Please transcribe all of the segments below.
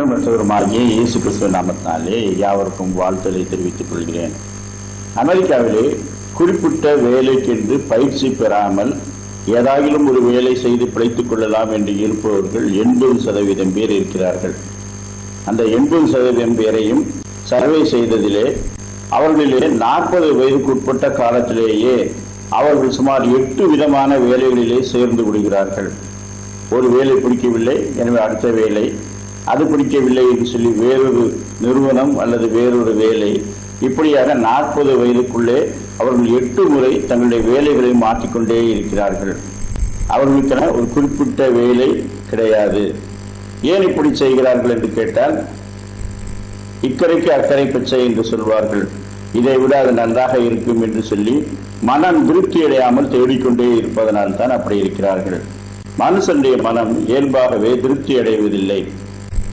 ஆண்டவருமாகிய இயேசு கிறிஸ்துவ நாமத்தினாலே யாவருக்கும் வாழ்த்தலை தெரிவித்துக் கொள்கிறேன். அமெரிக்காவிலே குறிப்பிட்ட வேலைக்கென்று பயிற்சி பெறாமல் ஏதாகிலும் ஒரு வேலை செய்து பிழைத்துக் கொள்ளலாம் என்று இருப்பவர்கள் எண்பது சதவீதம் பேர் இருக்கிறார்கள். அந்த எண்பது சதவீதம் பேரையும் சர்வே செய்ததிலே அவர்களிலே நாற்பது வயதுக்குட்பட்ட காலத்திலேயே அவர்கள் சுமார் எட்டு விதமான வேலைகளிலே சேர்ந்து விடுகிறார்கள். ஒரு வேலை பிடிக்கவில்லை எனவே அடுத்த வேலை அது பிடிக்கவில்லை என்று சொல்லி வேறொரு நிறுவனம் அல்லது வேறொரு வேலை. இப்படியாக நாற்பது வயதுக்குள்ளே அவர்கள் எட்டு முறை தங்களுடைய வேலைகளை மாற்றிக்கொண்டே இருக்கிறார்கள். அவர்களுக்கென ஒரு குறிப்பிட்ட வேலை கிடையாது. ஏன் இப்படி செய்கிறார்கள் என்று கேட்டால் இக்கரைக்கு அக்கறை பச்சை என்று சொல்வார்கள். இதை விட அது நன்றாக இருக்கும் என்று சொல்லி மனம் திருப்தி அடையாமல் தேடிக்கொண்டே இருப்பதனால் தான் அப்படி இருக்கிறார்கள். மனுஷனுடைய மனம் இயல்பாகவே திருப்தி அடைவதில்லை.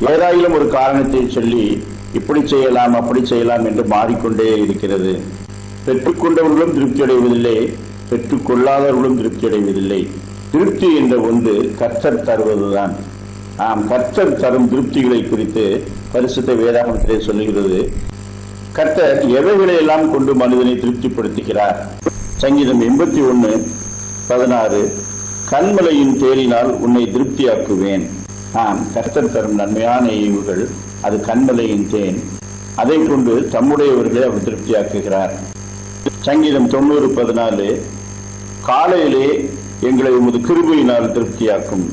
ஏதாயிலும் ஒரு காரணத்தை சொல்லி இப்படி செய்யலாம் அப்படி செய்யலாம் என்று மாறிக்கொண்டே இருக்கிறது. பெற்றுக்கொண்டவர்களும் திருப்தி அடைவதில்லை பெற்றுக்கொள்ளாதவர்களும் திருப்தி அடைவதில்லை திருப்தி என்ற ஒன்று கர்த்தர் தருவதுதான். நாம் கர்த்தர் தரும் திருப்திகளை குறித்து பரிசுத்த வேதாகமத்திலே சொல்லுகிறது. கர்த்தர் எவைகளை எல்லாம் கொண்டு மனிதனை திருப்திப்படுத்துகிறார்? சங்கீதம் எண்பத்தி ஒன்று பதினாறு. கண்மலையின் தேரினால் உன்னை திருப்தியாக்குவேன். ஆம் கர்த்தர் தரும் நன்மையான ஈவுகள் அது கண்மலையின் தேன். அதை கொண்டு தம்முடையவர்களை அவர் திருப்தியாக்குகிறார். சங்கீதம் தொண்ணூறு பதினாலு காலையிலே எங்களை உமது கிருபையினால் திருப்தியாக்கும்.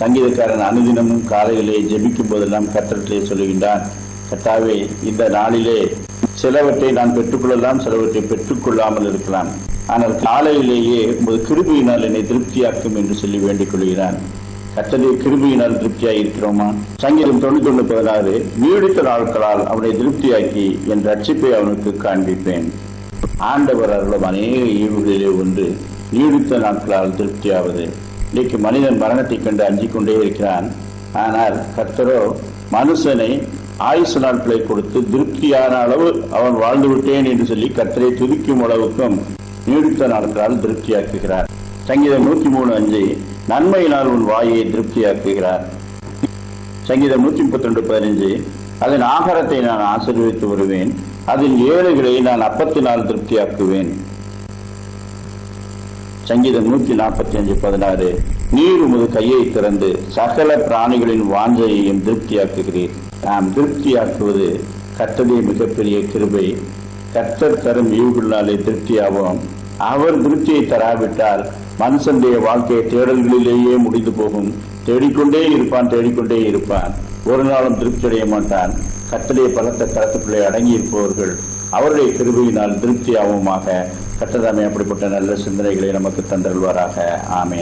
சங்கீதக்காரன் அனுதினமும் காலையிலே ஜெபிக்கும் போதெல்லாம் கர்த்தத்திலே சொல்லுகின்றான் கர்த்தாவே இந்த நாளிலே சிலவற்றை நான் பெற்றுக்கொள்ளலாம் சிலவற்றை பெற்றுக்கொள்ளாமல் இருக்கலாம். ஆனால் காலையிலேயே உமது கிருபையினால் என்னை திருப்தியாக்கும் என்று சொல்லி வேண்டிக் கொள்கிறான். கத்தனுடைய கிருபியினால் திருப்தியாக இருக்கிறோமா சங்கீதம் தொண்ணூத்தி ஒன்று பதினாறு நீடித்த நாட்களால் அவனை திருப்தியாக்கி என் ரட்சிப்பை அவனுக்கு காண்பிப்பேன். ஆண்டவர் அருளும் அநேக ஈவுகளிலே ஒன்று நீடித்த நாட்களால் திருப்தியாவது. இன்னைக்கு மனிதன் மரணத்தை கண்டு அஞ்சிக் கொண்டே இருக்கிறான். ஆனால் கர்த்தரோ மனுஷனை ஆயுசு நாட்களை கொடுத்து திருப்தியான அளவு அவன் வாழ்ந்து விட்டேன் என்று சொல்லி கர்த்தரை துதிக்கும் அளவுக்கும் நீடித்த நாட்களால் திருப்தியாக்குகிறார். சங்கீதம் நூத்தி மூணு அஞ்சு நன்மையினால் உன் வாயை திருப்தியாக்குகிறார். சங்கீதம் நூத்தி முப்பத்தி ரெண்டு பதினஞ்சு. அதன் ஆகாரத்தை நான் ஆசீர்வித்து வருவேன். அதன் ஏழைகளை நான் அப்பத்தினால் திருப்தியாக்குவேன். சங்கீதம் நூத்தி நாற்பத்தி அஞ்சு பதினாறு. நீர் உமது கையை திறந்து சகல பிராணிகளின் வாஞ்சையையும் திருப்தியாக்குகிறீர். நாம் திருப்தியாக்குவது கர்த்தருடைய மிகப்பெரிய கிருபை. கத்தர் தரும் ஈவுகளினாலே திருப்தியாவோம். அவர் திருப்தியை தராவிட்டால் மனுஷனுடைய வாழ்க்கை தேடல்களிலேயே முடிந்து போகும். தேடிக்கொண்டே இருப்பான் தேடிக்கொண்டே இருப்பான். ஒரு நாளும் திருப்தி அடைய மாட்டான். கர்த்தருடைய பலத்த கரத்துக்குள்ளே அடங்கி இருப்பவர்கள் அவருடைய கிருபையினால் திருப்தியாகவுமாக கட்டதாமே அப்படிப்பட்ட நல்ல சிந்தனைகளை நமக்கு தந்தருள்வாராக. ஆமேன்.